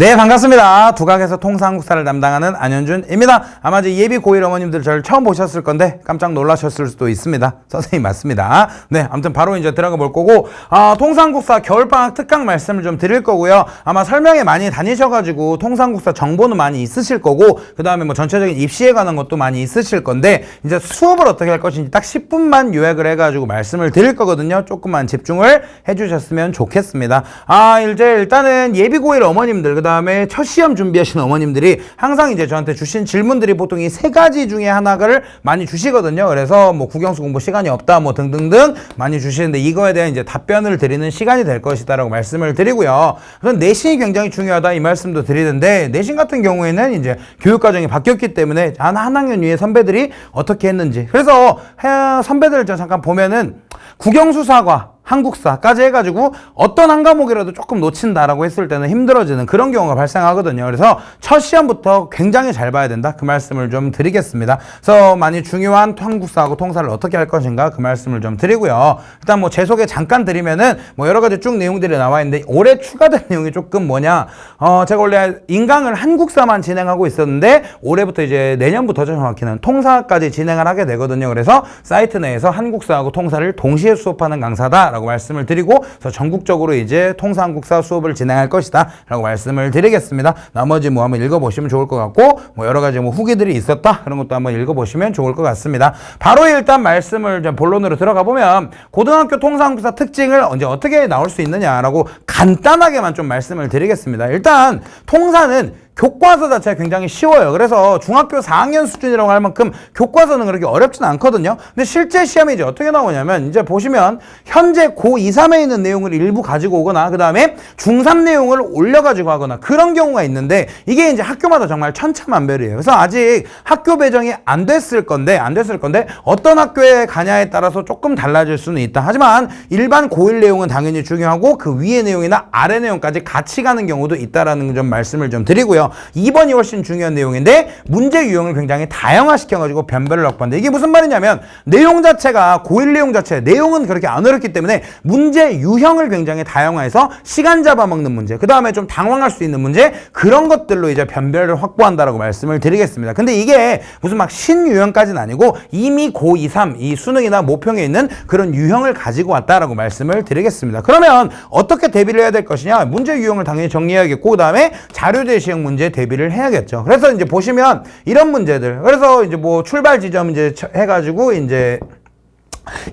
네, 반갑습니다. 두각에서 통상국사를 담당하는 안현준입니다. 아마 이제 예비 고1 어머님들 저를 처음 보셨을 건데 깜짝 놀라셨을 수도 있습니다. 선생님 맞습니다. 네, 아무튼 바로 이제 들어가 볼 거고, 아, 통상국사 겨울방학 특강 말씀을 좀 드릴 거고요. 아마 설명회 많이 다니셔가지고 통상국사 정보는 많이 있으실 거고, 그 다음에 뭐 전체적인 입시에 관한 것도 많이 있으실 건데, 이제 수업을 어떻게 할 것인지 딱 10분만 요약을 해가지고 말씀을 드릴 거거든요. 조금만 집중을 해주셨으면 좋겠습니다. 아, 이제 일단은 예비 고1 어머님들, 그 다음 에 첫 시험 준비하시는 어머님들이 항상 이제 저한테 주신 질문들이 보통 이 세 가지 중에 하나를 많이 주시거든요. 그래서 뭐 국영수 공부 시간이 없다, 뭐 등등등 많이 주시는데 이거에 대한 이제 답변을 드리는 시간이 될 것이다라고 말씀을 드리고요. 우선 내신이 굉장히 중요하다 이 말씀도 드리는데 내신 같은 경우에는 이제 교육 과정이 바뀌었기 때문에 한 한 학년 위에 선배들이 어떻게 했는지 그래서 해- 선배들 좀 잠깐 보면은 국영수사과 한국사까지 해가지고 어떤 한 과목이라도 조금 놓친다라고 했을 때는 힘들어지는 그런 경우가 발생하거든요. 그래서 첫 시험부터 굉장히 잘 봐야 된다. 그 말씀을 좀 드리겠습니다. 그래서 많이 중요한 한국사하고 통사를 어떻게 할 것인가 그 말씀을 좀 드리고요. 일단 뭐 제 소개 잠깐 드리면은 뭐 여러 가지 쭉 내용들이 나와 있는데 올해 추가된 내용이 조금 뭐냐. 어, 제가 원래 인강을 한국사만 진행하고 있었는데 올해부터 이제 내년부터 정확히는 통사까지 진행을 하게 되거든요. 그래서 사이트 내에서 한국사하고 통사를 동시에 수업하는 강사다. 라고 말씀을 드리고 그래서 전국적으로 이제 통사 한국사 수업을 진행할 것이다 라고 말씀을 드리겠습니다. 나머지 뭐 한번 읽어보시면 좋을 것 같고 뭐 여러 가지 뭐 후기들이 있었다 그런 것도 한번 읽어보시면 좋을 것 같습니다. 바로 일단 말씀을 좀 본론으로 들어가 보면 고등학교 통사 한국사 특징을 언제 어떻게 나올 수 있느냐라고 간단하게만 좀 말씀을 드리겠습니다. 일단 통사는 교과서 자체가 굉장히 쉬워요. 그래서 중학교 4학년 수준이라고 할 만큼 교과서는 그렇게 어렵진 않거든요. 근데 실제 시험이 이제 어떻게 나오냐면 이제 보시면 현재 고2, 3에 있는 내용을 일부 가지고 오거나 그 다음에 중3 내용을 올려가지고 하거나 그런 경우가 있는데 이게 이제 학교마다 정말 천차만별이에요. 그래서 아직 학교 배정이 안 됐을 건데 안 됐을 건데 어떤 학교에 가냐에 따라서 조금 달라질 수는 있다. 하지만 일반 고1 내용은 당연히 중요하고 그 위의 내용이나 아래 내용까지 같이 가는 경우도 있다라는 점 말씀을 좀 드리고요. 2번이 훨씬 중요한 내용인데 문제 유형을 굉장히 다양화시켜가지고 변별을 확보한다. 이게 무슨 말이냐면 내용 자체가 고1 내용 자체 내용은 그렇게 안 어렵기 때문에 문제 유형을 굉장히 다양화해서 시간 잡아먹는 문제 그 다음에 좀 당황할 수 있는 문제 그런 것들로 이제 변별을 확보한다라고 말씀을 드리겠습니다. 근데 이게 무슨 막 신유형까지는 아니고 이미 고 2, 3, 이 수능이나 모평에 있는 그런 유형을 가지고 왔다라고 말씀을 드리겠습니다. 그러면 어떻게 대비를 해야 될 것이냐? 문제 유형을 당연히 정리해야겠고, 그 다음에 자료 제 시형 문제 대비를 해야겠죠. 그래서 이제 보시면 이런 문제들. 그래서 이제 뭐 출발 지점 이제 쳐- 해가지고 이제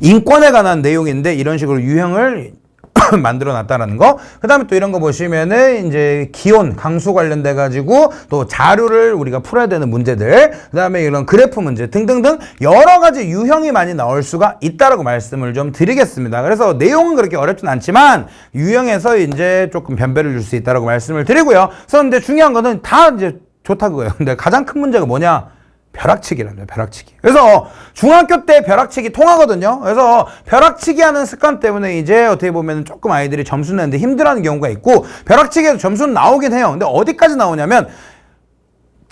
인권에 관한 내용인데 이런 식으로 유형을 만들어 놨다라는 거. 그 다음에 또 이런 거 보시면은 이제 기온, 강수 관련돼 가지고 또 자료를 우리가 풀어야 되는 문제들. 그 다음에 이런 그래프 문제 등등등 여러 가지 유형이 많이 나올 수가 있다라고 말씀을 좀 드리겠습니다. 그래서 내용은 그렇게 어렵진 않지만 유형에서 이제 조금 변별을 줄 수 있다라고 말씀을 드리고요. 그래서 근데 중요한 거는 다 이제 좋다 그거예요. 근데 가장 큰 문제가 뭐냐? 벼락치기랍니다. 벼락치기. 그래서 중학교 때 벼락치기 통하거든요. 그래서 벼락치기 하는 습관 때문에 이제 어떻게 보면 조금 아이들이 점수 내는데 힘들어하는 경우가 있고 벼락치기에도 점수는 나오긴 해요. 근데 어디까지 나오냐면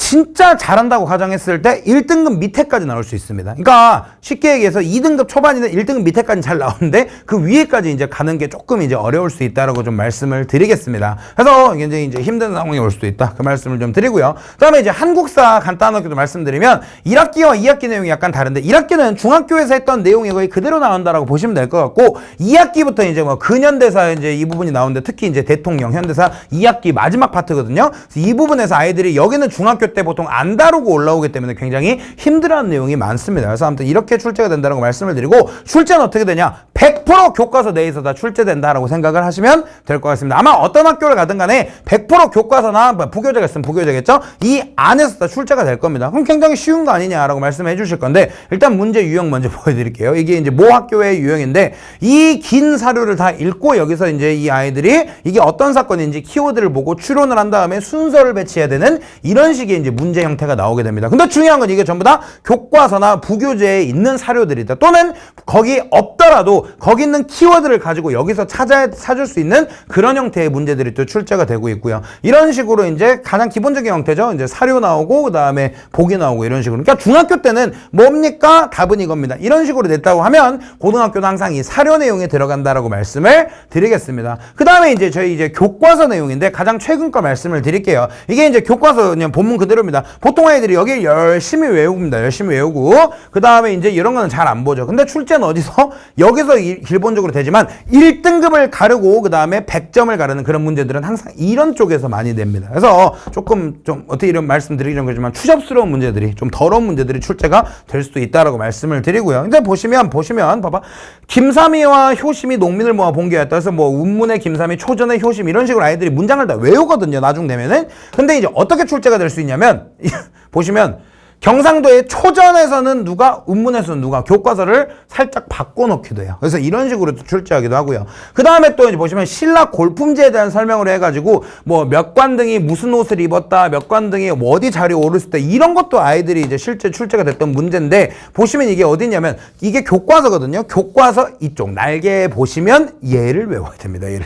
진짜 잘한다고 가정했을 때 1등급 밑에까지 나올 수 있습니다. 그러니까 쉽게 얘기해서 2등급 초반이나 1등급 밑에까지 잘 나오는데 그 위에까지 이제 가는 게 조금 이제 어려울 수 있다라고 좀 말씀을 드리겠습니다. 그래서 굉장히 이제 힘든 상황이 올 수도 있다. 그 말씀을 좀 드리고요. 그다음에 이제 한국사 간단하게 좀 말씀드리면 1학기와 2학기 내용이 약간 다른데 1학기는 중학교에서 했던 내용이 거의 그대로 나온다라고 보시면 될 것 같고 2학기부터 이제 뭐 근현대사 이제 이 부분이 나오는데 특히 이제 대통령 현대사 2학기 마지막 파트거든요. 이 부분에서 아이들이 여기는 중학교 때 보통 안 다루고 올라오기 때문에 굉장히 힘들어하는 내용이 많습니다. 그래서 아무튼 이렇게 출제가 된다는 거 말씀을 드리고 출제는 어떻게 되냐? 100% 교과서 내에서 다 출제된다라고 생각을 하시면 될 것 같습니다. 아마 어떤 학교를 가든 간에 100% 교과서나 뭐 부교재가 있으면 부교재겠죠? 이 안에서 다 출제가 될 겁니다. 그럼 굉장히 쉬운 거 아니냐라고 말씀해 주실 건데 일단 문제 유형 먼저 보여드릴게요. 이게 이제 모 학교의 유형인데 이 긴 사료를 다 읽고 여기서 이제 이 아이들이 이게 어떤 사건인지 키워드를 보고 추론을 한 다음에 순서를 배치해야 되는 이런 식의 이제 문제 형태가 나오게 됩니다. 근데 중요한 건 이게 전부 다 교과서나 부교재에 있는 사료들이다. 또는 거기 없더라도 거기 있는 키워드를 가지고 여기서 찾아 찾을 수 있는 그런 형태의 문제들이 또 출제가 되고 있고요. 이런 식으로 이제 가장 기본적인 형태죠. 이제 사료 나오고 그다음에 보기 나오고 이런 식으로. 그러니까 중학교 때는 뭡니까? 답은 이겁니다. 이런 식으로 냈다고 하면 고등학교는 항상 이 사료 내용에 들어간다라고 말씀을 드리겠습니다. 그다음에 이제 저희 이제 교과서 내용인데 가장 최근 거 말씀을 드릴게요. 이게 이제 교과서 그냥 본문 그대로입니다. 보통 아이들이 여기 열심히 외웁니다. 열심히 외우고 그 다음에 이제 이런 거는 잘 안 보죠. 근데 출제는 어디서 여기서 이- 기본적으로 되지만 1등급을 가르고 그 다음에 100점을 가르는 그런 문제들은 항상 이런 쪽에서 많이 냅니다. 그래서 조금 좀 어떻게 이런 말씀드리기 좀 그렇지만 추접스러운 문제들이 좀 더러운 문제들이 출제가 될 수도 있다라고 말씀을 드리고요. 근데 보시면 보시면 봐봐. 김삼이와 효심이 농민을 모아 본게였다. 그래서 뭐 운문의 김삼이 초전의 효심 이런 식으로 아이들이 문장을 다 외우거든요. 나중 되면은. 근데 이제 어떻게 출제가 될 수 있냐 면 보시면 경상도의 초전에서는 누가 운문에서는 누가 교과서를 살짝 바꿔놓기도 해요. 그래서 이런 식으로 또 출제하기도 하고요. 그 다음에 또 이제 보시면 신라 골품제에 대한 설명을 해가지고 뭐 몇 관등이 무슨 옷을 입었다, 몇 관등이 뭐 어디 자리에 오르을 때 이런 것도 아이들이 이제 실제 출제가 됐던 문제인데 보시면 이게 어디냐면 이게 교과서거든요. 교과서 이쪽 날개 보시면 얘를 외워야 됩니다. 얘를.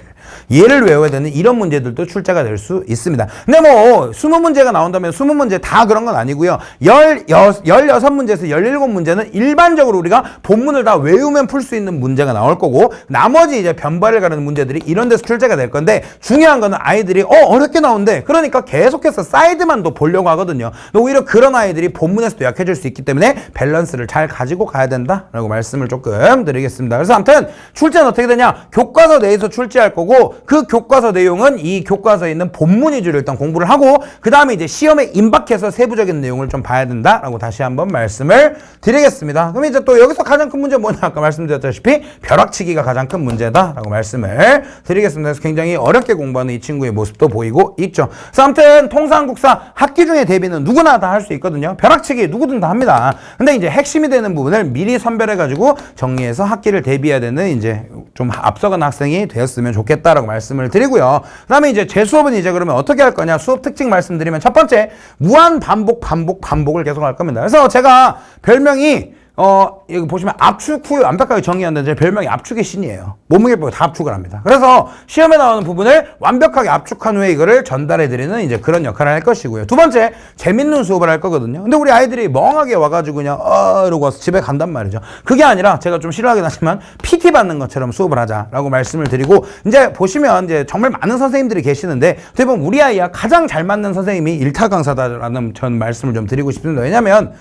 얘를 외워야 되는 이런 문제들도 출제가 될 수 있습니다. 근데 뭐 20문제가 나온다면 20문제 다 그런 건 아니고요. 16, 16문제에서 17문제는 일반적으로 우리가 본문을 다 외우면 풀 수 있는 문제가 나올 거고 나머지 이제 변발을 가르는 문제들이 이런 데서 출제가 될 건데 중요한 거는 아이들이 어 어렵게 나온대. 그러니까 계속해서 사이드만 더 보려고 하거든요. 오히려 그런 아이들이 본문에서도 약해질 수 있기 때문에 밸런스를 잘 가지고 가야 된다라고 말씀을 조금 드리겠습니다. 그래서 아무튼 출제는 어떻게 되냐? 교과서 내에서 출제할 거고 그 교과서 내용은 이 교과서에 있는 본문 위주로 일단 공부를 하고 그 다음에 이제 시험에 임박해서 세부적인 내용을 좀 봐야 된다라고 다시 한번 말씀을 드리겠습니다. 그럼 이제 또 여기서 가장 큰 문제 뭐냐? 아까 말씀드렸다시피 벼락치기가 가장 큰 문제다라고 말씀을 드리겠습니다. 그래서 굉장히 어렵게 공부하는 이 친구의 모습도 보이고 있죠. 그래서 아무튼 통상국사 학기 중에 대비는 누구나 다 할 수 있거든요. 벼락치기 누구든 다 합니다. 근데 이제 핵심이 되는 부분을 미리 선별해가지고 정리해서 학기를 대비해야 되는 이제 좀 앞서간 학생이 되었으면 좋겠다 라고 말씀을 드리고요. 그 다음에 이제 제 수업은 이제 그러면 어떻게 할 거냐 수업 특징 말씀드리면 첫 번째 무한 반복 반복 반복을 계속 할 겁니다. 그래서 제가 별명이 어, 여기 보시면 압축 후 완벽하게 정의한다는 제 별명이 압축의 신이에요. 몸무게 빼고 다 압축을 합니다. 그래서 시험에 나오는 부분을 완벽하게 압축한 후에 이거를 전달해드리는 이제 그런 역할을 할 것이고요. 두 번째, 재밌는 수업을 할 거거든요. 근데 우리 아이들이 멍하게 와가지고 그냥, 어, 이러고 와서 집에 간단 말이죠. 그게 아니라 제가 좀 싫어하긴 하지만 PT 받는 것처럼 수업을 하자라고 말씀을 드리고, 이제 보시면 이제 정말 많은 선생님들이 계시는데, 보면 우리 아이와 가장 잘 맞는 선생님이 일타 강사다라는 전 말씀을 좀 드리고 싶습니다. 왜냐면,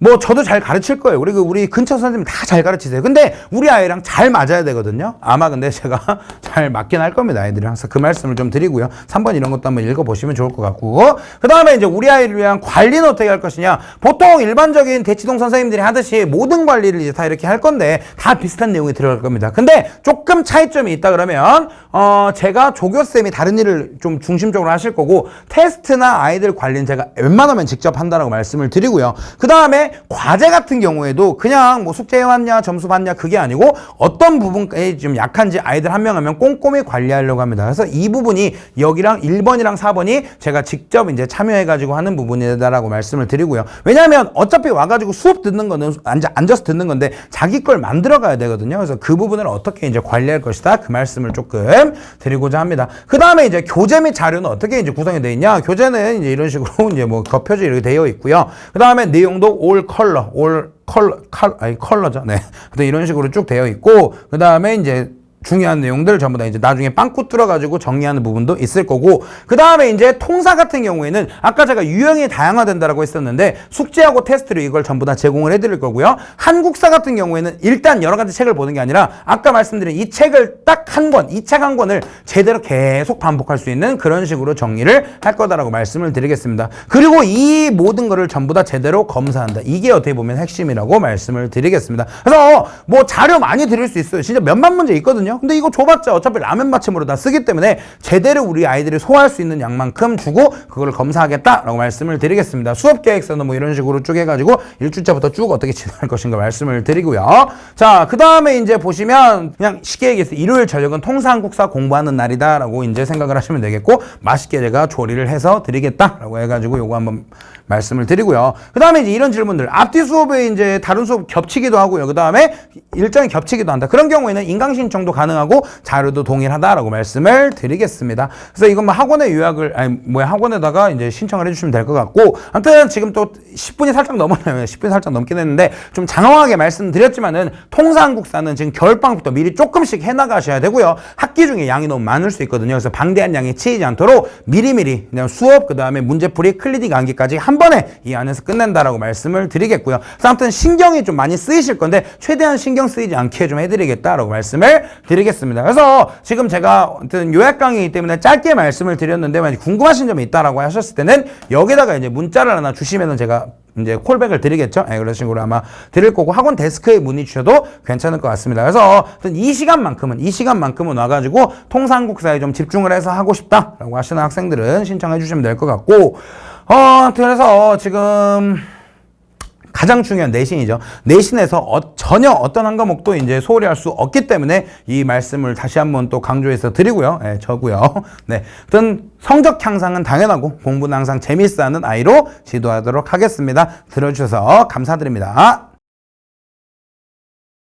뭐 저도 잘 가르칠 거예요. 그리고 우리 근처 선생님 다 잘 가르치세요. 근데 우리 아이랑 잘 맞아야 되거든요. 아마 근데 제가 잘 맞긴 할 겁니다. 아이들이랑. 그래서 그 말씀을 좀 드리고요. 3번 이런 것도 한번 읽어보시면 좋을 것 같고. 그 다음에 이제 우리 아이를 위한 관리는 어떻게 할 것이냐. 보통 일반적인 대치동 선생님들이 하듯이 모든 관리를 이제 다 이렇게 할 건데 다 비슷한 내용이 들어갈 겁니다. 근데 조금 차이점이 있다 그러면 어 제가 조교쌤이 다른 일을 좀 중심적으로 하실 거고 테스트나 아이들 관리는 제가 웬만하면 직접 한다라고 말씀을 드리고요. 그 다음에 과제 같은 경우에도 그냥 뭐 숙제 해왔냐 점수 받냐 그게 아니고 어떤 부분에 좀 약한지 아이들 한명 하면 꼼꼼히 관리하려고 합니다. 그래서 이 부분이 여기랑 1번이랑 4번이 제가 직접 이제 참여해가지고 하는 부분이다라고 말씀을 드리고요. 왜냐하면 어차피 와가지고 수업 듣는 거는 앉아, 앉아서 듣는 건데 자기 걸 만들어 가야 되거든요. 그래서 그 부분을 어떻게 이제 관리할 것이다 그 말씀을 조금 드리고자 합니다. 그 다음에 이제 교재 및 자료는 어떻게 이제 구성이 되어 있냐? 교재는 이제 이런 식으로 이제 뭐 겉표지 이렇게 되어 있고요. 그 다음에 내용도 올 컬러, 올 컬러, 칼, 아니 컬러죠. 네. 근데 이런 식으로 쭉 되어 있고 그 다음에 이제 중요한 내용들 전부 다 이제 나중에 빵꾸 뚫어가지고 정리하는 부분도 있을 거고 그 다음에 이제 통사 같은 경우에는 아까 제가 유형이 다양화된다라고 했었는데 숙제하고 테스트로 이걸 전부 다 제공을 해드릴 거고요. 한국사 같은 경우에는 일단 여러 가지 책을 보는 게 아니라 아까 말씀드린 이 책을 딱 한 권, 이 책 한 권을 제대로 계속 반복할 수 있는 그런 식으로 정리를 할 거다라고 말씀을 드리겠습니다. 그리고 이 모든 거를 전부 다 제대로 검사한다. 이게 어떻게 보면 핵심이라고 말씀을 드리겠습니다. 그래서 뭐 자료 많이 드릴 수 있어요. 진짜 몇만 문제 있거든요 있거든요. 근데 이거 줘봤자 어차피 라면 받침으로 다 쓰기 때문에 제대로 우리 아이들이 소화할 수 있는 양만큼 주고 그걸 검사하겠다라고 말씀을 드리겠습니다. 수업 계획서는 뭐 이런 식으로 쭉 해가지고 1주차부터 쭉 어떻게 진행할 것인가 말씀을 드리고요. 자, 그 다음에 이제 보시면 그냥 쉽게 얘기해서 일요일 저녁은 통상국사 공부하는 날이다라고 이제 생각을 하시면 되겠고 맛있게 제가 조리를 해서 드리겠다라고 해가지고 요거 한번 말씀을 드리고요. 그 다음에 이제 이런 질문들. 앞뒤 수업에 이제 다른 수업 겹치기도 하고요. 그 다음에 일정이 겹치기도 한다. 그런 경우에는 인강 신청도 가능하고 자료도 동일하다라고 말씀을 드리겠습니다. 그래서 이건 뭐 학원에 요약을, 아니, 뭐야, 학원에다가 이제 신청을 해주시면 될 것 같고. 아무튼 지금 또 10분이 살짝 넘었나요? 10분이 살짝 넘긴 했는데 좀 장황하게 말씀드렸지만은 통상국사는 지금 겨울방부터 미리 조금씩 해나가셔야 되고요. 학기 중에 양이 너무 많을 수 있거든요. 그래서 방대한 양에 치이지 않도록 미리미리 그냥 수업, 그 다음에 문제풀이, 클리닉 암기까지 한 번에 이 안에서 끝낸다라고 말씀을 드리겠고요. 아무튼 신경이 좀 많이 쓰이실 건데 최대한 신경 쓰이지 않게 좀 해드리겠다라고 말씀을 드리겠습니다. 그래서 지금 제가 아무튼 요약 강의이기 때문에 짧게 말씀을 드렸는데 만약 궁금하신 점이 있다라고 하셨을 때는 여기다가 이제 문자를 하나 주시면은 제가 이제 콜백을 드리겠죠. 예, 그런 식으로 아마 드릴 거고 학원 데스크에 문의 주셔도 괜찮을 것 같습니다. 그래서 이 시간만큼은 이 시간만큼은 와가지고 통상국사에 좀 집중을 해서 하고 싶다라고 하시는 학생들은 신청해 주시면 될 것 같고 어, 그래서 지금 가장 중요한 내신이죠. 내신에서 어- 전혀 어떤 한 과목도 이제 소홀히 할 수 없기 때문에 이 말씀을 다시 한번 또 강조해서 드리고요. 예, 저고요. 네. 어떤 성적 향상은 당연하고 공부는 항상 재밌어 하는 아이로 지도하도록 하겠습니다. 들어주셔서 감사드립니다.